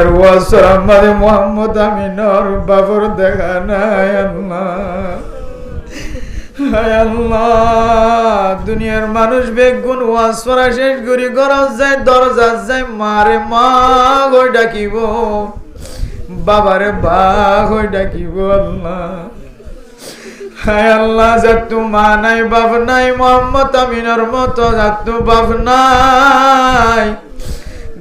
আর ওয়াসর আমাদের মোহাম্মদ আমিনর বাবর দেখা নাই, আল্লাহ। দুনিয়ার মানুষ বেগুন ওয়াজ শেষ করি, গরজ যায়, দরজা যায়, মারে মা গই ডাকিব। বাবারে বা গই ডাকিব, আল্লাহ। হায় আল্লাহ যাতু মা নাই, বাপ নাই, মোহাম্মদ আমিনের মতো যাতু বাপ নাই।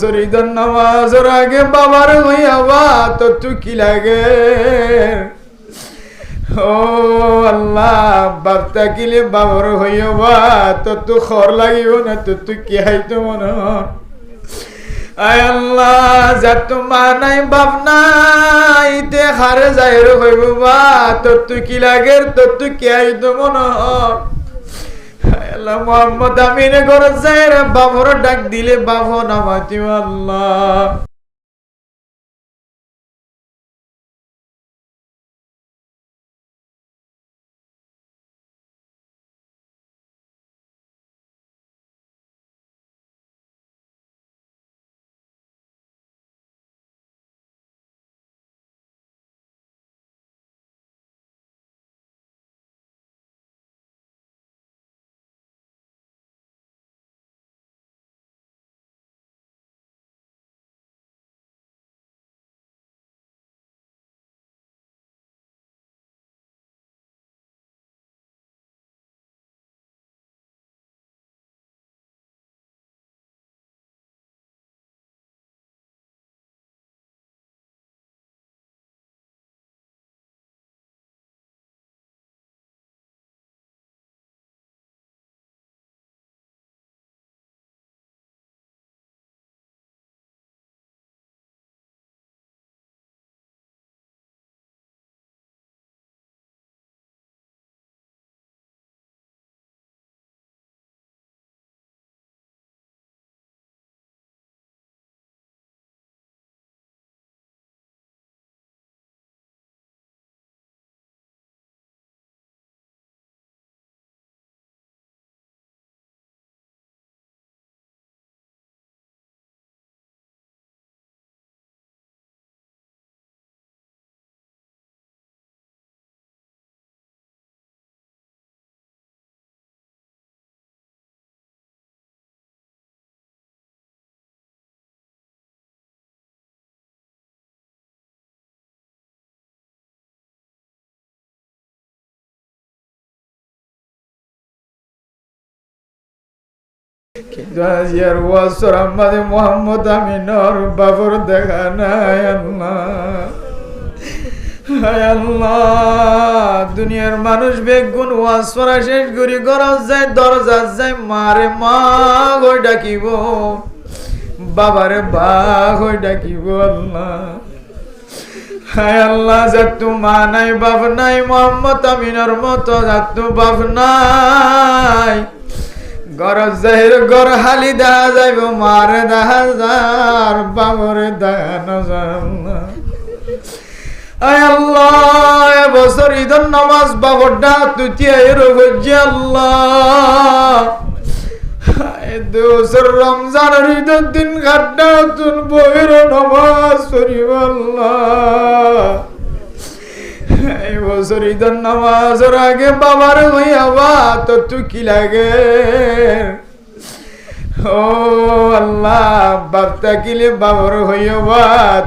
বছর ঈদের নামাজের আগে বাবার হইয়াবা তো তু কি লাগে। ও আল্লাহ, বাপ থাকিলে বাবার হইয়াবা তো তু খর লাগিব না, তো তু কি হাইতো মনে আয় আল্লাহ যার মা নাই, বাপ নাই, তে হারে যাই হইব বা তোর তুই কি লাগে তোর তুই কি আইতো মনে আল্লাহ মোহাম্মদ আমিনে ঘরে যায় বাবর ডাক দিলে বাবন নামাতিও আল্লাহ। আর ওয়াসর আমাদের মোহাম্মদ আমিনর বাবর দেখা নাই দুনিয়ার মানুষ বেগুন ওয়াজ শেষ করি, গরজ যায়, দরজা যায়, মারে মা গই ডাকিব। বাবারে বা গই ডাকিব আল্লাহ। হায় আল্লাহ যাতু মা নাই, বাপ নাই, মোহাম্মদ আমিনের মতো যাতু বাপ নাই। গর জাহির গর হালি দেখা যাইব, মারে দেখা যার বাবরে দেখা নজার আয় আল্লাহ এবছর ঈদের নামাজ বাবরটা তুতিয়া রোগজি আল্লাহ। দুসর রমজানের ঈদের দিন ঘাটটা তুল বইর নামাজ পড়িব আল্লাহ। এই বছর ঈদের নামাজের আগে বাবার হইয়াবা তো তুই কি লাগে? ও আল্লাহ, বাপ থাকিলে বাবার হইয়াবা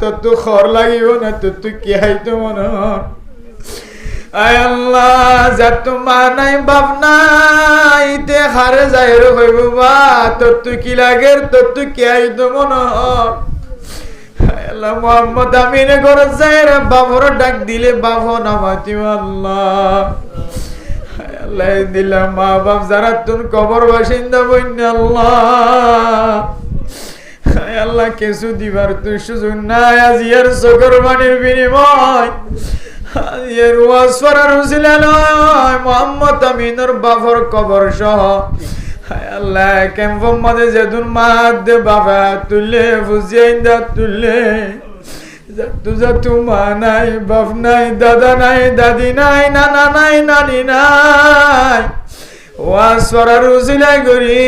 তো তু খর লাগিব না তো তুই কি হাইতো মনে আয় আল্লাহ, যার মা নাই, বাপ নাই, তে হারে যাই হইব বা তোর তুই কি লাগে তোর তুই কি আইতো মনে মোহাম্মদ আমিনে ঘরে যাই রে বাবর ডাক দিলে, বাবু নামাতিও আল্লাহ। মা বাপ, যারা তুন কবর বাসিন্দা বন্য আল্লাহ। আল্লাহ, কিছু দিবার তুই সুযোগ নাই, আজি আর চোখের বিনিময় এর ওয়াজ করার উসিলা নয় মোহাম্মদ আমিনের বাফর কবর সহ আল্লাহ কেমন মাঝে যেদিন মাত দে বাবা তুললে ফুজিয়াইন্দা তুললে জাতু জাতু মা নাই, বাপ নাই, দাদা নাই, দাদি নাই, নানা নাই, নানি নাই। ওয়াজ করার উসিলাই করি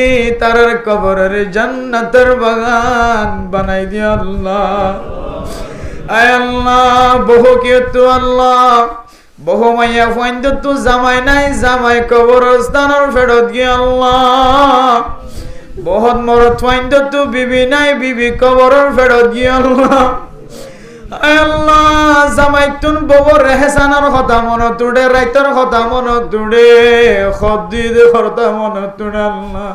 তারার কবরের জান্নাতের বাগান বানাই দিয়া আল্লাহ। আয় আল্লাহ, বহু কেতু আল্লাহ। বহু মাইয়া ফাইন্দ তু জামাই নাই জামাই কবরস্থানের ফেরত গিয়ে আল্লাহ। বহুত মরত ফাইন্দ তু বিবি নাই, বিবি কবরের ফেরত গিয়ে আল্লাহ। আল্লাহ, জামাই তুন ববর রেহসানার কথা মন তুড়ে, রাইতর কথা মন তুড়ে খদ্দি কথা মন তুড়ে আল্লাহ।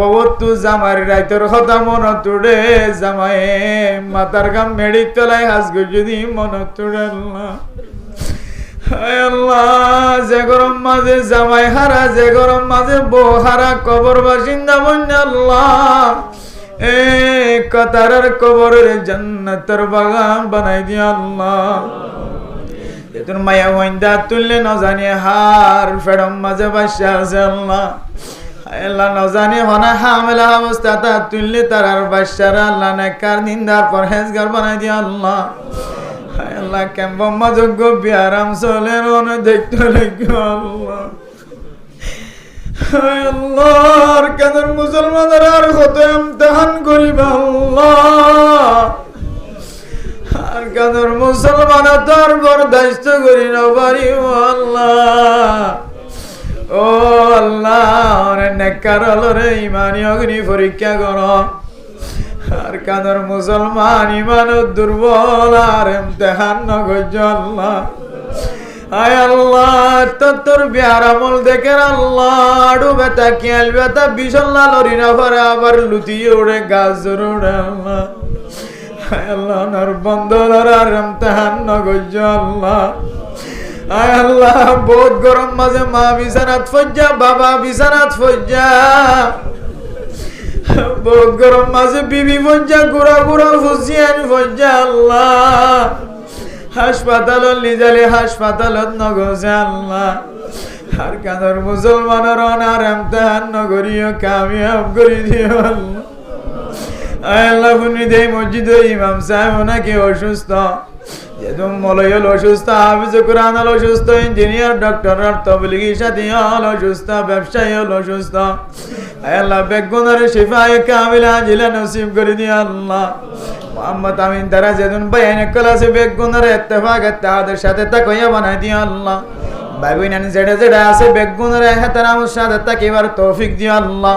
বহুত তু জামার রাইতর কথা মন তুড়ে জামাই। মাতার গাম মেড়ি তলাই হাস যদি মন তুড়ে যে গরম মাঝে জামাই হারা, যে গরম মাঝে বউ হারা কবর বাসিন্দা বন্য আল্লাহ। এ কতারের কবরের জান্নাতের বাগান বানাই দিয়া মায়া তুললে নজানি জানি হার ফেডম মাঝে বাসা আছে আল্লাহ। আল্লাহ ন জানি হনা হামেলা অবস্থা, তা তুললে তার আর বাসার আল্লাহ নেকার নিন্দার পরহেজগার বানাই দিয়া আল্লাহ। আল্লাহ কেম্বম্মা যোগ্য বিয়ারাম চলে রন দেখতে লাগবে আল্লাহ। আল্লাহর কাদের মুসলমানের আর কত ইমতিহান করিব আল্লাহ। আর কাদের মুসলমান তার বরদাস্ত করি না আল্লাহ। ইমানি অগ্নি মুসলমান, ইমান দুর্বল, আর নগজ আল্লাহ। তোর বিহার আমল দেখে আল্লাহ বেতা কেল বেতা বিশাল লরি না পারে আবার লুতিয়ে উড়ে গাছ উড়ে আল্লাহ। আল্লাহ নর বন্ধ আর ইমতিহান নগজ আল্লাহ। আয় আল্লাহ, বহুত গরম মাঝে মা বিছানাত ফজ্জা, বাবা বিছানাত ফজ্জা। বহুত গরম মাঝে বিবি ফজ্জা, গুড়া গুড়া ফুসিয়ান ফজ্জা, আল্লাহ। হাসপাতালত লিজালি হাসপাতালত নগজে, আল্লাহ। আর কাঁদর মুসলমানের অনার এমতাহান নগরীয় কামিয়াব করে দিও, আল্লাহ। আল্লাহ দেই মসজিদের ইমাম সাহেব নাকি অসুস্থ। যেদম মলয়ল অসুস্থ, হাফিজ কোরআন হল অসুস্থ, ইঞ্জিনিয়ার, ডক্টর তবলিগি সাথী হল অসুস্থ ব্যবসায়ী হল অসুস্থ আল্লাহ, বেগুনের শিফায় কামিলা জিলা নসিব করে দিয়ে আল্লাহ। মোহাম্মদ আমিন তারা যেদিন বাইন ক্লাসে বেগুনের এত্তেফাক তাদের সাথে তাকইয়া বানাই দিয়ে আল্লাহ। ভাই নানি যেটা যেটা আছে বেগুনের হেতার আমার সাথে তাকিবার তৌফিক দিয়ে আল্লাহ।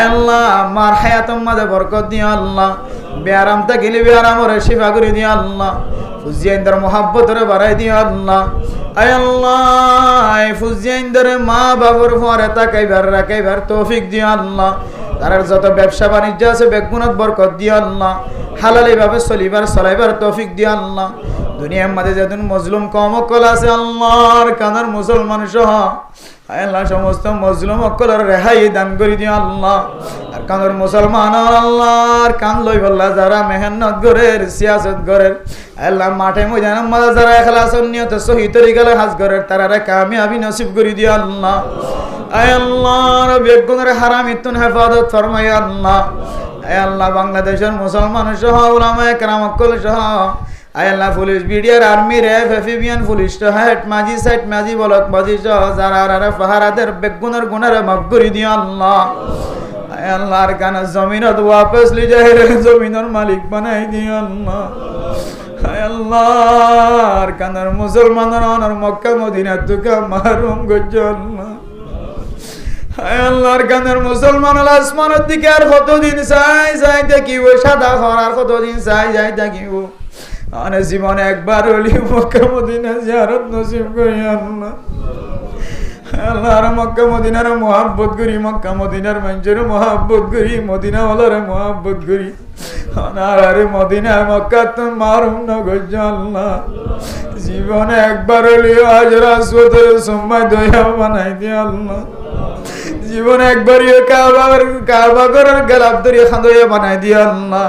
আল্লাহ, মার হায়াতম মাঝে বরকত দিয়া আল্লাহ। ব্যারাম থাকিলে ব্যারাম ওরে শিফা করে দিয়া আল্লাহ। ফুজিয়াইন্দার মোহাব্বতরে বাড়াই দিয়া আল্লাহ। আল্লাহ ফুজিয়াইন্দারে মা বাবুর পরে তাকাইবার, রাখাইবার তৌফিক দিয়া আল্লাহ। তার যত ব্যবসা বাণিজ্য আছে, বেগুনত বরকত দিয়া আল্লাহ। হালালি ভাবে চলিবার, চলাইবার তৌফিক দিয়া আল্লাহ। দুনিয়ার মাঝে যেদিন মজলুম কম অকল আছে, আল্লাহর কানার মুসলমান সহ আল্লাহ সমস্ত মজলুম অকলের রেহাই দান করে দিয়া আল্লাহ। আর কানের মুসলমান আল্লাহর কান লই বললা, যারা মেহনত গরের সিয়াসত গরের আল্লাহ মাঠে ময়দানের মাঝে যারা এখলাস নিয়ত সহি তরিকালে হাজ গরের তারা কামিয়াবি নসিব করে দিয়া আল্লাহ। আল্লাহ বেগুনের হারাম ইতুন হেফাজত ফরমাই আল্লাহ। আল্লাহ, বাংলাদেশের মুসলমান সহ উলামা একরাম অকল সহ আয় আল্লাহ পুলিশ, বিডিআর আর্মি রেফ এফিবিয়ান পুলিশ হেড মাঝি মাঝি, বলক, মাঝি সহ যারা আর ফাহারাদের বেগুনের গুণের মাফ করে দিও আল্লাহ। আয় আল্লাহর কানে জমিনত ওয়াপস লি যায় জমিনের মালিক বানাই দিও আল্লাহ। আল্লাহর কানের মুসলমানের অনার মক্কা মদিনা তুকা মারুম গজ্জ আল্লাহ। আল্লাহর গানের মুসলমান আসমানের দিকে আর কতদিন চাই যাই দেখিব সাদা খরার কতদিন চাই, যাই দেখিব মানে জীবনে একবার হলি মক্কা মদিনা জিয়ারত নসিব করি, আল্লাহ। আল্লাহর মক্কা মদিনার মহাব্বত করি, মক্কা মদিনার মানুষের মহাব্বত করি মদিনা ওলার মহাব্বত করি। আরে মদিনা, মক্কা তো মারুম না গজ্জ আল্লাহ জীবনে একবার হলেও আজ রাসুদের সময় দয়া বানাই দিয়ে আল্লাহ। জীবনে একবারই কাবার কাবা করার গেলাপ ধরিয়ে খাঁদইয়া বানাই দিয়ে আল্লাহ।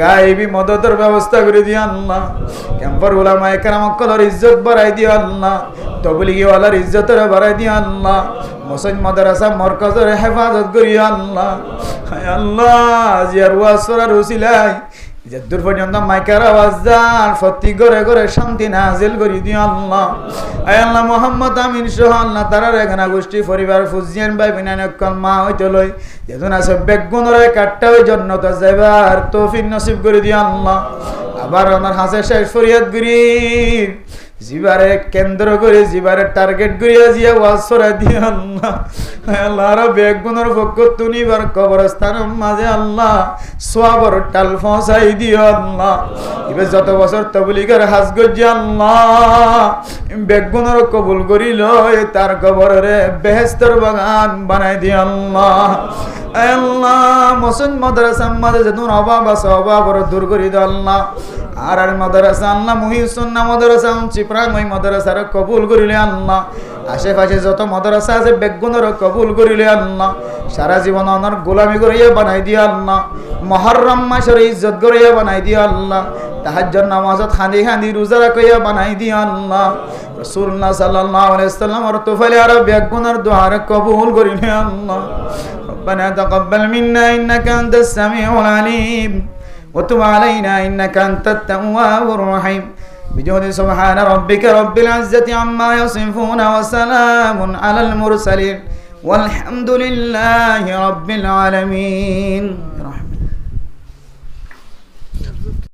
গাইবি মদতের ব্যবস্থা করে দিও আল্লাহ। ক্যাম্পার ওলামা একরাম কলর ইজ্জত বাড়াই দিও আল্লাহ। তবলিগি ওয়ালার ইজ্জতের বাড়াই দিও আল্লাহ। মুসলিম মাদ্রাসা মরকজের হেফাজত করিও আল্লাহ। আল্লাহ জিয়ার ওয়াসরার উসিলাই দূর পর্যন্ত মাইকার আওয়াজ যান প্রতি ঘরে ঘরে শান্তি নাজিল করি দিও আল্লাহ। আয় আল্লাহ মোহাম্মদ আমিন সহ আল্লাহ তারার এখানে গোষ্ঠী, পরিবার, ফুজিয়ান ভাই বিনান অকল মা হইতে লই আছে বেগুনের কাটটা ওই জন্নত যাইবার তৌফিক নসিব করে দিও আল্লাহ। আবার আমার হাসে শেষ ফরিয়াদ করি। জিবারে কেন্দ্র করে, জিবারে টার্গেট করিয়া জিয়া ওয়াজ সরাই দিয়ে আল্লাহ। আল্লাহ আর বেগুনের পক্ষ তুনিবার কবরস্থান মাঝে আল্লাহ, সোয়াবর টাল ফসাই দিও আল্লাহ। এবার যত বছর তবলিগের হাজ গজি আল্লাহ বেগুনের কবুল করিল তার কবরে বেহেস্তর বাগান বানাই দিয়ে আল্লাহ। আল্লাহ মসুন মাদ্রাসা মাঝে যেদিন অভাব আছে, অভাব দূর করি দাও আল্লাহ। আর আর মাদ্রাসা আল্লাহ মহিসুন্না মাদ্রাসা চিপ্রাং ওই মাদ্রাসার কবুল করিলে আল্লাহ আশেপাশে যত মাদ্রাসা আছে বেগুনের কবুল করিলে আল্লাহ সারা জীবন অনার গোলামি করিয়া বানাই দিয়া আল্লাহ মহরম মাসের ইজ্জত করিয়া বানাই দিয়া আল্লাহ তাহাজ্জুদ নামাজত খান্দি খান্দি রোজা রাখিয়া বানাই দিয়া আল্লাহ রাসূলুল্লাহ সাল্লাল্লাহু আলাইহি ওয়াসাল্লাম আর তোফালে আর বেগুনের দোয়ার কবুল করিলে আল্লাহ ربنا تقبل منا إنك أنت السميع العليم وتب علينا إنك أنت التواب الرحيم. بجود سبحان ربك رب العزة عما يصفون وسلام على المرسلين. والحمد لله رب العالمين.